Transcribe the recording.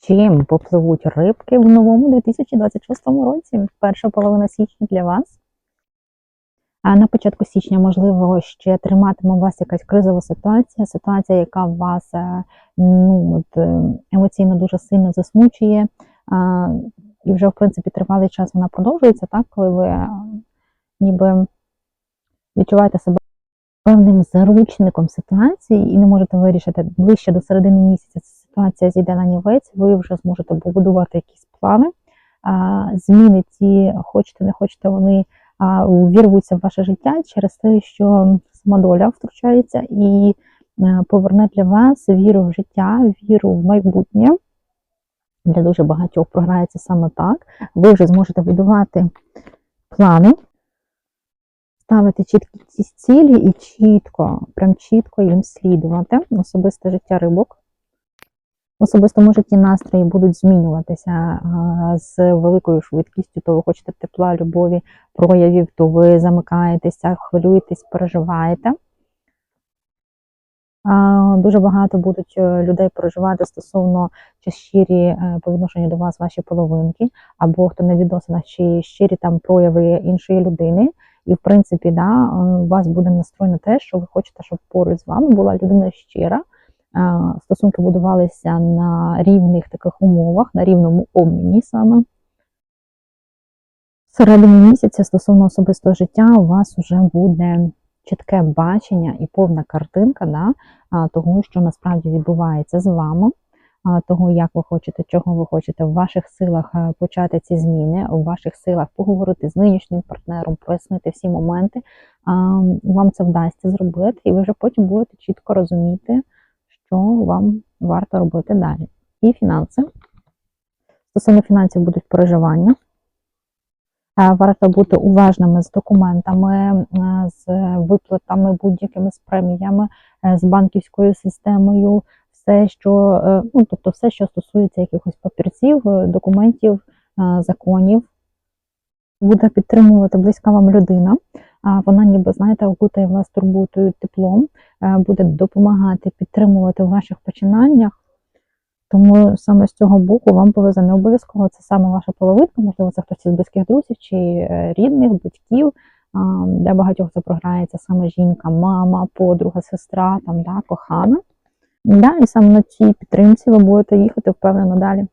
Чим попливуть рибки в новому 2026 році? Перша половина січня для вас. А на початку січня, можливо, ще триматиме вас якась кризова ситуація, ситуація, яка вас е, ну, от, е, емоційно дуже сильно засмучує. А, І вже, в принципі, тривалий час вона продовжується, так, коли ви е, ніби відчуваєте себе певним заручником ситуації і не можете вирішити ближче до середини місяця. Ситуація зійде на нівець, ви вже зможете побудувати якісь плани. Зміни ці, хочете, не хочете, вони а, в ваше життя через те, що сама доля втручається і е, поверне для вас віру в життя, віру в майбутнє. Для дуже багатьох програється саме так. Ви вже зможете будувати плани, ставити чіткі ці цілі і чітко, прям чітко їм слідувати. Особисте життя рибок. В особистому житті настрої будуть змінюватися з великою швидкістю, то ви хочете тепла, любові, проявів, то ви замикаєтеся, хвилюєтесь, переживаєте. Дуже багато будуть е, людей переживати стосовно чи щирі е, по відношенню до вас ваші половинки, або хто на відносинах, чи щирі там прояви іншої людини. І, в принципі, да, е, у вас буде настрой на те, що ви хочете, щоб поруч з вами була людина щира. Е, Стосунки будувалися на рівних таких умовах, на рівному обміні саме. Всередині місяця стосовно особистого життя у вас вже буде чітке бачення і повна картинка да, того, що насправді відбувається з вами, того, як ви хочете, чого ви хочете, в ваших силах е, почати ці зміни, в ваших силах поговорити з нинішнім партнером, прояснити всі моменти. Вам це вдасться зробити, і ви вже потім будете чітко розуміти, що вам варто робити далі. І фінанси. Стосовно фінансів будуть переживання. Е, Варто бути уважними з документами, е, з виплатами, будь-якими з преміями, е, з банківською системою, все, що ну, тобто все, що стосується якихось папірців, документів, законів. Буде підтримувати близька вам людина. Вона ніби, знаєте, окутає вас турботою, теплом, е, буде допомагати підтримувати в ваших починаннях. Тому саме з цього боку вам повезе не обов'язково це саме ваша половинка, можливо, це хтось із близьких друзів чи е, рідних, батьків. Для багатьох це програється саме жінка, мама, подруга, сестра, там, да, кохана. Да, і саме на цій підтримці ви будете їхати впевнено далі.